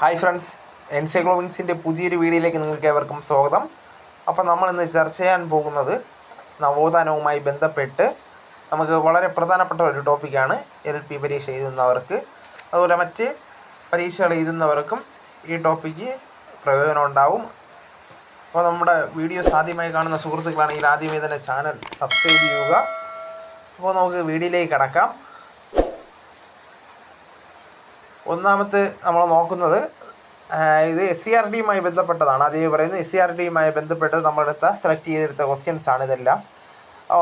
Hi friends എൻസൈക്ലോവിൻസിന്റെ പുതിയൊരു വീഡിയോയിലേക്ക് നിങ്ങൾക്ക് ഏവർക്കും സ്വാഗതം. അപ്പോൾ നമ്മൾ ഇന്ന് ചർച്ച ചെയ്യാൻ പോകുന്നത് നവോത്ഥാനവുമായി ബന്ധപ്പെട്ട് നമുക്ക് വളരെ പ്രധാനപ്പെട്ട ഒരു ടോപ്പിക്കാണ് എൽ പി പരീക്ഷ എഴുതുന്നവർക്ക്. അതുപോലെ മറ്റ് പരീക്ഷകൾ എഴുതുന്നവർക്കും ഈ ടോപ്പിക്ക് പ്രയോജനം ഉണ്ടാവും. അപ്പോൾ നമ്മുടെ വീഡിയോസ് ആദ്യമായി കാണുന്ന സുഹൃത്തുക്കളാണെങ്കിൽ ആദ്യമേ തന്നെ ചാനൽ സബ്സ്ക്രൈബ് ചെയ്യുക. അപ്പോൾ നമുക്ക് വീഡിയോയിലേക്ക് കടക്കാം. ഒന്നാമത്തെ നമ്മൾ നോക്കുന്നത് ഇത് എസ് സി ആർ ഡിയുമായി ബന്ധപ്പെട്ടതാണ്. ആദ്യമേ പറയുന്നത് എസ് സി ആർ ഡിയുമായി ബന്ധപ്പെട്ട് നമ്മളെടുത്ത സെലക്ട് ചെയ്തെടുത്ത ക്വസ്റ്റ്യൻസ് ആണ് ഇതെല്ലാം.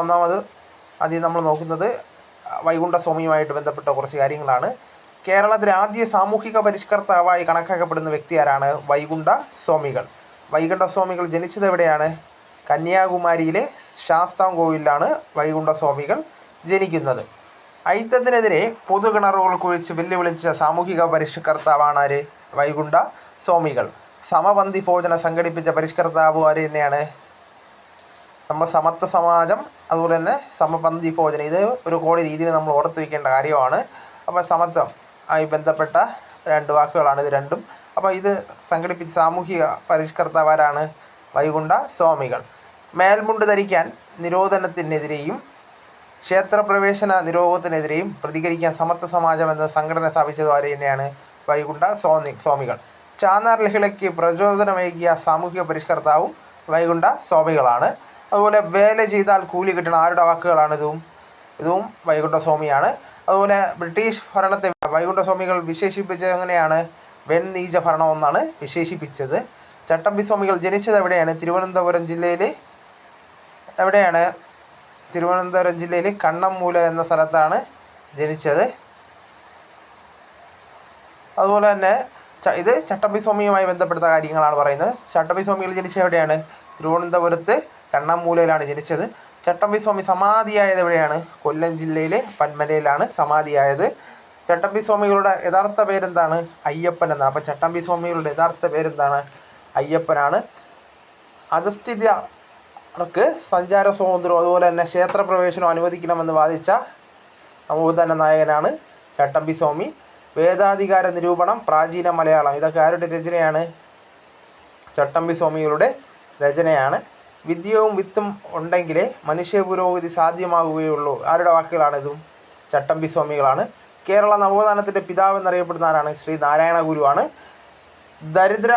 ഒന്നാമത് ആദ്യം നമ്മൾ നോക്കുന്നത് വൈകുണ്ഠ സ്വാമിയുമായിട്ട് ബന്ധപ്പെട്ട കുറച്ച് കാര്യങ്ങളാണ്. കേരളത്തിലെ ആദ്യ സാമൂഹിക പരിഷ്കർത്താവായി കണക്കാക്കപ്പെടുന്ന വ്യക്തി ആരാണ്? വൈകുണ്ഠ സ്വാമികൾ. വൈകുണ്ഠ സ്വാമികൾ ജനിച്ചത് എവിടെയാണ്? കന്യാകുമാരിയിലെ ശാസ്താംകോവിലാണ് വൈകുണ്ഠ സ്വാമികൾ ജനിക്കുന്നത്. ഐത്തത്തിനെതിരെ പൊതുകിണറുകൾ കുഴിച്ച് വെല്ലുവിളിച്ച സാമൂഹിക പരിഷ്കർത്താവാണ് ആര് വൈകുണ്ഠ സ്വാമികൾ. സമപന്തി ഭോജന സംഘടിപ്പിച്ച പരിഷ്കർത്താവ് ആര് തന്നെയാണ്? നമ്മൾ സമത്വ സമാജം അതുപോലെ തന്നെ സമപന്തി ഭോജനം. ഇത് ഒരു കോടി രീതിയിൽ നമ്മൾ ഓർത്തു വയ്ക്കേണ്ട കാര്യമാണ്. അപ്പോൾ സമത്വം ആയി ബന്ധപ്പെട്ട രണ്ട് വാക്കുകളാണ് ഇത് രണ്ടും. അപ്പോൾ ഇത് സംഘടിപ്പിച്ച സാമൂഹിക പരിഷ്കർത്താവാരാണ് വൈകുണ്ഠ സ്വാമികൾ. മേൽമുണ്ട് ധരിക്കാൻ നിരോധനത്തിനെതിരെയും ക്ഷേത്രപ്രവേശന നിരോധത്തിനെതിരെയും പ്രതികരിക്കാൻ സമത്വ സമാജം എന്ന സംഘടന സ്ഥാപിച്ചത് ആര് തന്നെയാണ്? വൈകുണ്ഠ സ്വാമി സ്വാമികൾ. ചാന്നാർ ലഹളയ്ക്ക് പ്രചോദനമേകിയ സാമൂഹിക പരിഷ്കർത്താവും വൈകുണ്ഠ സ്വാമികളാണ്. അതുപോലെ വേല ചെയ്താൽ കൂലി കിട്ടണം ആരുടെ വാക്കുകളാണ് ഇതും? ഇതും വൈകുണ്ഠ സ്വാമിയാണ്. അതുപോലെ ബ്രിട്ടീഷ് ഭരണത്തെ വൈകുണ്ഠ സ്വാമികൾ വിശേഷിപ്പിച്ചത് എങ്ങനെയാണ്? വെണ്ണീച ഭരണം എന്നാണ് വിശേഷിപ്പിച്ചത്. ചട്ടമ്പി സ്വാമികൾ ജനിച്ചത് എവിടെയാണ്? തിരുവനന്തപുരം ജില്ലയിൽ എവിടെയാണ്? തിരുവനന്തപുരം ജില്ലയിൽ കണ്ണമ്മൂല എന്ന സ്ഥലത്താണ് ജനിച്ചത്. അതുപോലെ തന്നെ ഇത് ചട്ടമ്പിസ്വാമിയുമായി ബന്ധപ്പെട്ട കാര്യങ്ങളാണ് പറയുന്നത്. ചട്ടമ്പിസ്വാമികൾ ജനിച്ച എവിടെയാണ്? തിരുവനന്തപുരത്ത് കണ്ണമ്മൂലയിലാണ് ജനിച്ചത്. ചട്ടമ്പിസ്വാമി സമാധിയായത് എവിടെയാണ്? കൊല്ലം ജില്ലയിലെ പന്മലയിലാണ് സമാധിയായത്. ചട്ടമ്പി സ്വാമികളുടെ യഥാർത്ഥ പേരെന്താണ്? അയ്യപ്പൻ എന്നാണ്. അപ്പോൾ ചട്ടമ്പി സ്വാമികളുടെ യഥാർത്ഥ പേരെന്താണ്? അയ്യപ്പനാണ്. അധസ്ഥിതർക്ക് സഞ്ചാര സ്വാതന്ത്ര്യം അതുപോലെ തന്നെ ക്ഷേത്രപ്രവേശനം അനുവദിക്കണമെന്ന് വാദിച്ച നവോത്ഥാന നായകനാണ് ചട്ടമ്പി സ്വാമി. വേദാധികാര നിരൂപണം പ്രാചീന മലയാളം ഇതൊക്കെ ആരുടെ രചനയാണ്? ചട്ടമ്പി സ്വാമികളുടെ രചനയാണ്. വിദ്യയും വിത്തും ഉണ്ടെങ്കിലേ മനുഷ്യ പുരോഗതി സാധ്യമാകുകയുള്ളൂ ആരുടെ വാക്കുകളാണ് ഇതും ചട്ടമ്പി സ്വാമികളാണ്. കേരള നവോത്ഥാനത്തിന്റെ പിതാവ് എന്നറിയപ്പെടുന്ന ആരാണ്? ശ്രീ നാരായണ ഗുരുവാണ് ദരിദ്ര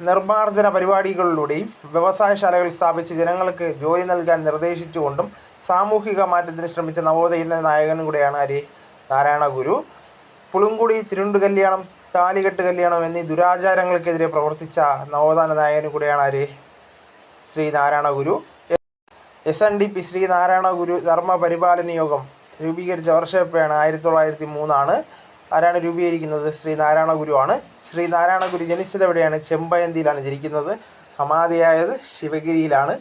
നിർമ്മാർജന പരിപാടികളിലൂടെയും വ്യവസായശാലകൾ സ്ഥാപിച്ച് ജനങ്ങൾക്ക് ജോലി നൽകാൻ നിർദ്ദേശിച്ചുകൊണ്ടും സാമൂഹിക മാറ്റത്തിന് ശ്രമിച്ച നവോദയ നായകനും കൂടെയാണ് ആര് നാരായണ ഗുരു പുളുങ്കുടി തിരുണ്ടു കല്യാണം താലികെട്ട് കല്യാണം എന്നീ ദുരാചാരങ്ങൾക്കെതിരെ പ്രവർത്തിച്ച നവോത്ഥാന നായകനും കൂടെയാണ് ആര് Shri Narayana Guru S N D P Shri Narayana Guru Dharma Paripalana Yogam രൂപീകരിച്ച വർഷം എപ്പോഴാണ് ആയിരത്തി തൊള്ളായിരത്തി മൂന്നാണ്. ആരാണ് രൂപീകരിക്കുന്നത്? ശ്രീ നാരായണ ഗുരുവാണ്. ശ്രീ നാരായണ ഗുരു ജനിച്ചത് എവിടെയാണ് ചെമ്പയന്തിയിലാണ് ജനിക്കുന്നത്. സമാധിയായത് ശിവഗിരിയിലാണ്.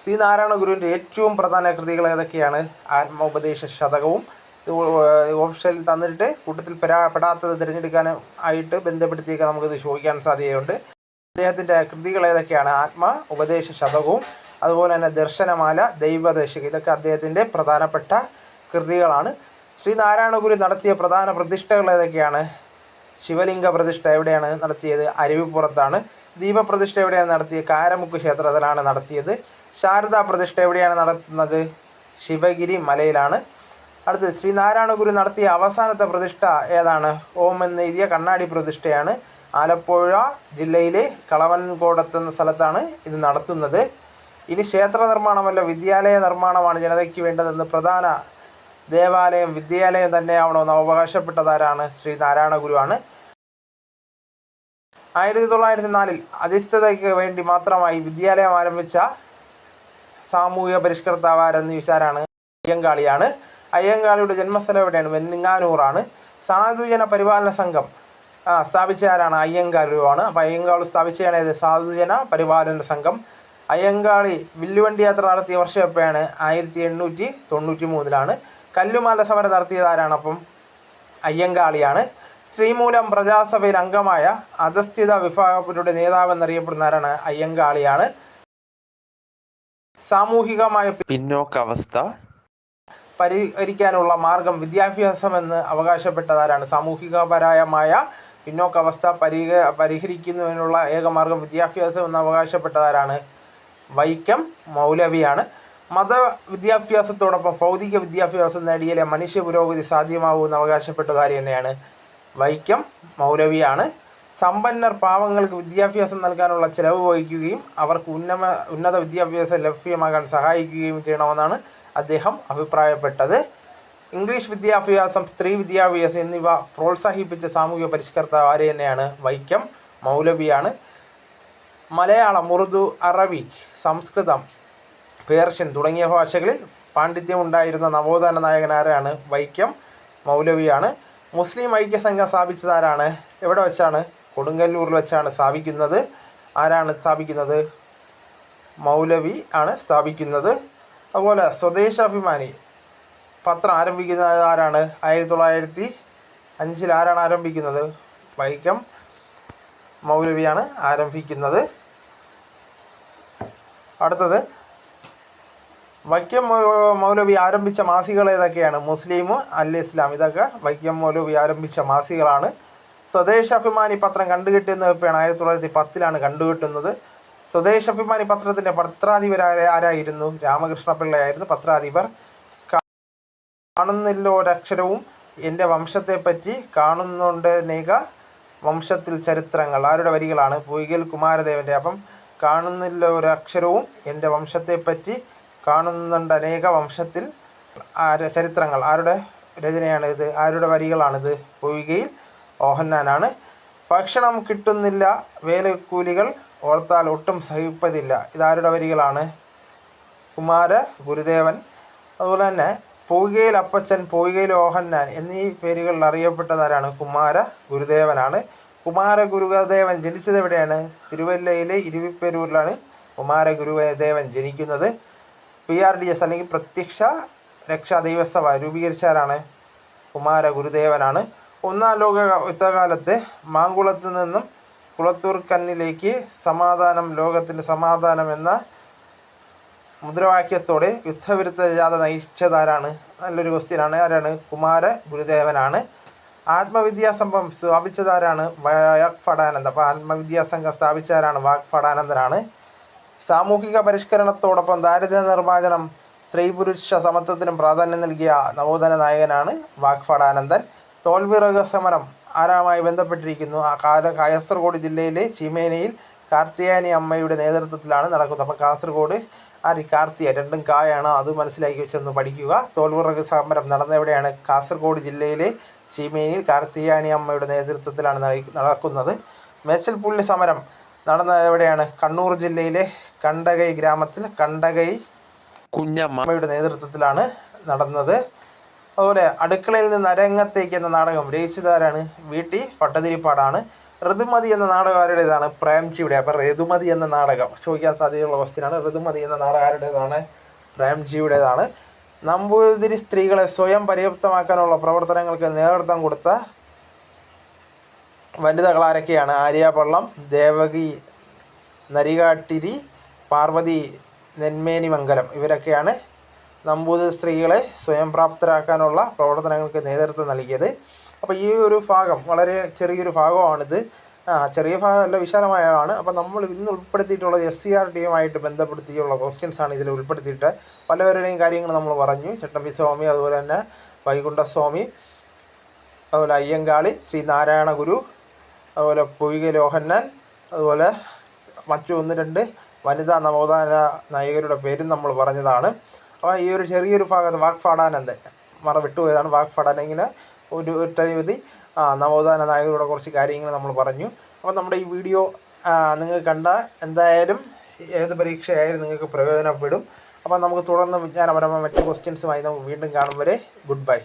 ശ്രീ നാരായണ ഗുരുവിന്റെ ഏറ്റവും പ്രധാന കൃതികൾ ഏതൊക്കെയാണ്? ആത്മോപദേശ ശതകവും. ഓപ്ഷനിൽ തന്നിട്ട് കൂട്ടത്തിൽ പെടാ പെടാത്തത് തിരഞ്ഞെടുക്കാൻ ആയിട്ട് ബന്ധപ്പെടുത്തിയൊക്കെ നമുക്കിത് ചോദിക്കാൻ സാധ്യതയുണ്ട്. അദ്ദേഹത്തിന്റെ കൃതികൾ ഏതൊക്കെയാണ്? ആത്മ ഉപദേശ ശതകവും അതുപോലെ തന്നെ ദർശനമാല ദൈവദശക. ഇതൊക്കെ അദ്ദേഹത്തിന്റെ പ്രധാനപ്പെട്ട കൃതികളാണ്. ശ്രീ നാരായണ ഗുരു നടത്തിയ പ്രധാന പ്രതിഷ്ഠകൾ ഏതൊക്കെയാണ്? ശിവലിംഗ പ്രതിഷ്ഠ എവിടെയാണ് നടത്തിയത്? അരുവിപ്പുറത്താണ്. ദീപപ്രതിഷ്ഠ എവിടെയാണ് നടത്തിയത്? കാരമുക്ക് ക്ഷേത്രത്തിലാണ് നടത്തിയത്. ശാരദാ പ്രതിഷ്ഠ എവിടെയാണ് നടത്തുന്നത്? ശിവഗിരി മലയിലാണ്. അടുത്ത് ശ്രീനാരായണഗുരു നാരായണ ഗുരു നടത്തിയ അവസാനത്തെ പ്രതിഷ്ഠ ഏതാണ്? ഓം എന്ന് എഴുതിയ കണ്ണാടി പ്രതിഷ്ഠയാണ്. ആലപ്പുഴ ജില്ലയിലെ കളവൻകോടത്ത് എന്ന സ്ഥലത്താണ് ഇത് നടത്തുന്നത്. ഇനി ക്ഷേത്ര നിർമ്മാണമല്ല വിദ്യാലയ നിർമ്മാണമാണ് ജനതയ്ക്ക് വേണ്ടതെന്ന് പ്രധാന ദേവാലയം വിദ്യാലയം തന്നെയാവണമെന്ന് അവകാശപ്പെട്ടതാരാണ്? ശ്രീ നാരായണ ഗുരുവാണ്. ആയിരത്തി തൊള്ളായിരത്തി നാലിൽ അധിഷ്ഠിതയ്ക്ക് വേണ്ടി മാത്രമായി വിദ്യാലയം ആരംഭിച്ച സാമൂഹിക പരിഷ്കർത്താവാരെന്ന് വിശാരാണ് അയ്യങ്കാളിയാണ്. അയ്യങ്കാളിയുടെ ജന്മസ്ഥലം എവിടെയാണ്? വെന്നിങ്ങാനൂറാണ് സാധുജന പരിപാലന സംഘം സ്ഥാപിച്ച ആരാണ് അയ്യങ്കാളിയുമാണ് അപ്പോൾ അയ്യങ്കാളി സ്ഥാപിച്ചതാണ് ഏത് സാധുജന പരിപാലന സംഘം. അയ്യങ്കാളി വില്ലുവണ്ടി യാത്ര നടത്തിയ വർഷം എപ്പോഴാണ്? ആയിരത്തി എണ്ണൂറ്റി തൊണ്ണൂറ്റി മൂന്നിലാണ്. കല്ലുമാല സമരം നടത്തിയത് ആരാണ് അപ്പം? അയ്യങ്കാളിയാണ്. ശ്രീമൂലം പ്രജാസഭയിൽ അംഗമായ അധസ്ഥിത വിഭാഗത്തിന്റെ നേതാവ് എന്നറിയപ്പെടുന്ന ആരാണ് അയ്യങ്കാളിയാണ്. സാമൂഹികമായ പിന്നോക്കാവസ്ഥ. പരിഹരിക്കാനുള്ള മാർഗം വിദ്യാഭ്യാസം വിദ്യാഭ്യാസമെന്ന് അവകാശപ്പെട്ടതാരാണ്? സാമൂഹികപരമായ പിന്നോക്കാവസ്ഥ പരിഹ പരിഹരിക്കുന്നതിനുള്ള ഏക മാർഗം വിദ്യാഭ്യാസം എന്ന് അവകാശപ്പെട്ടതാരാണ്? വൈക്കം മൗലവിയാണ്. മത വിദ്യാഭ്യാസത്തോടൊപ്പം ഭൗതിക വിദ്യാഭ്യാസം നേടിയാലേ മനുഷ്യ പുരോഗതി സാധ്യമാവൂന്ന് അവകാശപ്പെട്ടത് ആര് തന്നെയാണ്. വൈക്കം മൗലവിയാണ്. സമ്പന്നർ പാവങ്ങൾക്ക് വിദ്യാഭ്യാസം നൽകാനുള്ള ചെലവ് വഹിക്കുകയും അവർക്ക് ഉന്നമ ഉന്നത വിദ്യാഭ്യാസം ലഭ്യമാകാൻ സഹായിക്കുകയും ചെയ്യണമെന്നാണ് അദ്ദേഹം അഭിപ്രായപ്പെട്ടത്. ഇംഗ്ലീഷ് വിദ്യാഭ്യാസം സ്ത്രീ വിദ്യാഭ്യാസം എന്നിവ പ്രോത്സാഹിപ്പിച്ച സാമൂഹിക പരിഷ്കർത്താവ് ആര് തന്നെയാണ്? വൈക്കം മൗലവിയാണ്. മലയാളം ഉറുദു അറബി സംസ്കൃതം പേർഷ്യൻ തുടങ്ങിയ ഭാഷകളിൽ പാണ്ഡിത്യം ഉണ്ടായിരുന്ന നവോത്ഥാന നായകനാരാണ് വൈക്കം മൗലവിയാണ്. മുസ്ലിം ഐക്യസംഘം സ്ഥാപിച്ചത് ആരാണ്? എവിടെ വെച്ചാണ്? കൊടുങ്ങല്ലൂരിൽ വെച്ചാണ് സ്ഥാപിക്കുന്നത്. ആരാണ് സ്ഥാപിക്കുന്നത്? മൗലവി ആണ് സ്ഥാപിക്കുന്നത്. അതുപോലെ സ്വദേശാഭിമാനി പത്രം ആരംഭിക്കുന്നത് ആരാണ്? ആയിരത്തി തൊള്ളായിരത്തി അഞ്ചിൽ ആരാണ് ആരംഭിക്കുന്നത്? വൈക്കം മൗലവിയാണ് ആരംഭിക്കുന്നത്. അടുത്തത് വൈക്കം മൗലവി ആരംഭിച്ച മാസികൾ ഏതൊക്കെയാണ്? മുസ്ലിം അൽ ഇസ്ലാം ഇതൊക്കെ വൈക്കം മൗലവി ആരംഭിച്ച മാസികളാണ് സ്വദേശാഭിമാനി പത്രം കണ്ടുകിട്ടുന്നത് എപ്പോഴാണ് ആയിരത്തി തൊള്ളായിരത്തി പത്തിലാണ് കണ്ടുകിട്ടുന്നത്. സ്വദേശാഭിമാനി പത്രത്തിന്റെ പത്രാധിപർ ആര- ആരായിരുന്നു? രാമകൃഷ്ണപിള്ളയായിരുന്നു പത്രാധിപർ. കാണുന്നില്ല ഒരക്ഷരവും എന്റെ വംശത്തെപ്പറ്റി കാണുന്നുണ്ട് നേക വംശത്തിൽ ചരിത്രങ്ങൾ. ആരുടെ വരികളാണ്? പൊയ്കൽ കുമാരദേവന്റെ അപ്പം. കാണുന്നില്ല ഒരക്ഷരവും എന്റെ വംശത്തെപ്പറ്റി കാണുന്നുണ്ട് അനേക വംശത്തിൽ. ആര് ചരിത്രങ്ങൾ ആരുടെ രചനയാണ് ഇത് ആരുടെ വരികളാണിത് പൊയ്കയിൽ ഓഹന്നാനാണ്. ഭക്ഷണം കിട്ടുന്നില്ല വേലക്കൂലികൾ ഓർത്താൽ ഒട്ടും സഹിപ്പതില്ല. ഇതാരുടെ വരികളാണ്? കുമാര ഗുരുദേവൻ. അതുപോലെ തന്നെ പൂകയിൽ അപ്പച്ചൻ പൂകയിൽ ഓഹന്നാൻ എന്നീ പേരുകളിൽ അറിയപ്പെട്ടതാരാണ്? കുമാര ഗുരുദേവനാണ്. കുമാര ഗുരുദേവൻ ജനിച്ചത് എവിടെയാണ്? തിരുവല്ലയിലെ ഇരുവിപ്പെരൂരിലാണ് കുമാര ഗുരുദേവൻ ജനിക്കുന്നത്. പി ആർ ഡി എസ് അല്ലെങ്കിൽ പ്രത്യക്ഷ രക്ഷാ ദൈവസഭ രൂപീകരിച്ചാരാണ് കുമാര ഗുരുദേവനാണ് ഒന്നാം ലോക യുദ്ധകാലത്ത് മാങ്കുളത്ത് നിന്നും കുളത്തൂർ കന്നിലേക്ക് സമാധാനം ലോകത്തിന്റെ സമാധാനം എന്ന മുദ്രാവാക്യത്തോടെ യുദ്ധവിരുദ്ധ ജാഥ നയിച്ചതാരാണ് നല്ലൊരു ക്വസ്റ്റ്യൻ ആണ് ആരാണ് കുമാര ഗുരുദേവനാണ് ആത്മവിദ്യാസംഘം സ്ഥാപിച്ചതാരാണ് വാഗ്ഭടാനന്ദ അപ്പോൾ ആത്മവിദ്യാസംഘം സ്ഥാപിച്ചതാരാണ് വാഗ്ഭടാനന്ദനാണ് സാമൂഹിക പരിഷ്കരണത്തോടൊപ്പം ദാരിദ്ര്യ നിർമ്മാർജനം സ്ത്രീ പുരുഷ സമത്വത്തിനും പ്രാധാന്യം നൽകിയ നവോത്ഥാന നായകനാണ് വാഗ്ഫടാനന്ദൻ. തോൽവിറക സമരം ആരാമായി ബന്ധപ്പെട്ടിരിക്കുന്നു? ആ കാല കാസർഗോഡ് ജില്ലയിലെ ചീമേനയിൽ കാർത്തിയാനി അമ്മയുടെ നേതൃത്വത്തിലാണ് നടക്കുന്നത്. അപ്പോൾ കാസർഗോഡ് ആര് കാർത്തിയ രണ്ടും കായാണ് അത് മനസ്സിലാക്കി വെച്ചൊന്ന് പഠിക്കുക. തോൽവിറക സമരം നടന്ന എവിടെയാണ് കാസർഗോഡ് ജില്ലയിലെ ചീമേനിയിൽ കാർത്തിയാനി അമ്മയുടെ നേതൃത്വത്തിലാണ് നട- നടക്കുന്നത്. മേച്ചൽപ്പുള്ളി സമരം നടന്ന എവിടെയാണ് കണ്ണൂർ ജില്ലയിലെ കണ്ടകൈ ഗ്രാമത്തിൽ കണ്ടകൈ കുഞ്ഞമ്മയുടെ നേതൃത്വത്തിലാണ് നടന്നത്. അതുപോലെ അടുക്കളയിൽ നിന്ന് അരങ്ങത്തേക്ക് എന്ന നാടകം രചിച്ചതാരാണ്? വി. ടി. പട്ടതിരിപ്പാടാണ്. ഋതുമതി എന്ന നാടകം ആരുടേതാണ് പ്രേംജിയുടെ. അപ്പം ഋതുമതി എന്ന നാടകം ചോദിക്കാൻ സാധ്യതയുള്ള ക്വസ്റ്റ്യനാണ് ഋതുമതി എന്ന നാടകം ആരുടേതാണ് പ്രേംജിയുടേതാണ്. നമ്പൂതിരി സ്ത്രീകളെ സ്വയം പര്യാപ്തമാക്കാനുള്ള പ്രവർത്തനങ്ങൾക്ക് നേതൃത്വം കൊടുത്ത വനിതകൾ ആരൊക്കെയാണ്? ആര്യാപള്ളം ദേവകി നരികാട്ടിരി പാർവതി നെന്മേനിമംഗലം ഇവരൊക്കെയാണ് നമ്പൂതിരി സ്ത്രീകളെ സ്വയം പ്രാപ്തരാക്കാനുള്ള പ്രവർത്തനങ്ങൾക്ക് നേതൃത്വം നൽകിയത്. അപ്പോൾ ഈ ഒരു ഭാഗം വളരെ ചെറിയൊരു ഭാഗമാണിത്. ചെറിയ ഭാഗമല്ല വിശാലമായാണ് അപ്പോൾ നമ്മൾ ഇന്ന് ഉൾപ്പെടുത്തിയിട്ടുള്ളത് എസ് സി ആർ ടിയുമായിട്ട് ബന്ധപ്പെടുത്തിയുള്ള ക്വസ്റ്റ്യൻസ് ആണ് ഇതിൽ ഉൾപ്പെടുത്തിയിട്ട്. പലവരുടെയും കാര്യങ്ങൾ നമ്മൾ പറഞ്ഞു. ചട്ടമ്പി സ്വാമി അതുപോലെ തന്നെ വൈകുണ്ഠസ്വാമി അതുപോലെ അയ്യങ്കാളി ശ്രീ നാരായണ ഗുരു അതുപോലെ പൊയ്ക ലോഹന്നാൻ അതുപോലെ മറ്റു ഒന്ന് രണ്ട് വനിതാ നവോത്ഥാന നായികരുടെ പേരും നമ്മൾ പറഞ്ഞതാണ്. അപ്പോൾ ഈ ഒരു ചെറിയൊരു ഭാഗത്ത് വാഗ്ഫാടാനന്ദൻ മറ വിട്ടുപോയതാണ് ഇങ്ങനെ ഒരു ഒട്ടനവധി നവോത്ഥാന നായകരുടെ കുറച്ച് കാര്യങ്ങൾ നമ്മൾ പറഞ്ഞു. അപ്പോൾ നമ്മുടെ ഈ വീഡിയോ നിങ്ങൾ കണ്ട എന്തായാലും ഏത് പരീക്ഷയായാലും നിങ്ങൾക്ക് പ്രയോജനപ്പെടും. അപ്പോൾ നമുക്ക് തുടർന്ന് വിജ്ഞാനപരമായ മറ്റു ക്വസ്റ്റ്യൻസുമായി നമുക്ക് വീണ്ടും കാണും വരെ. Good bye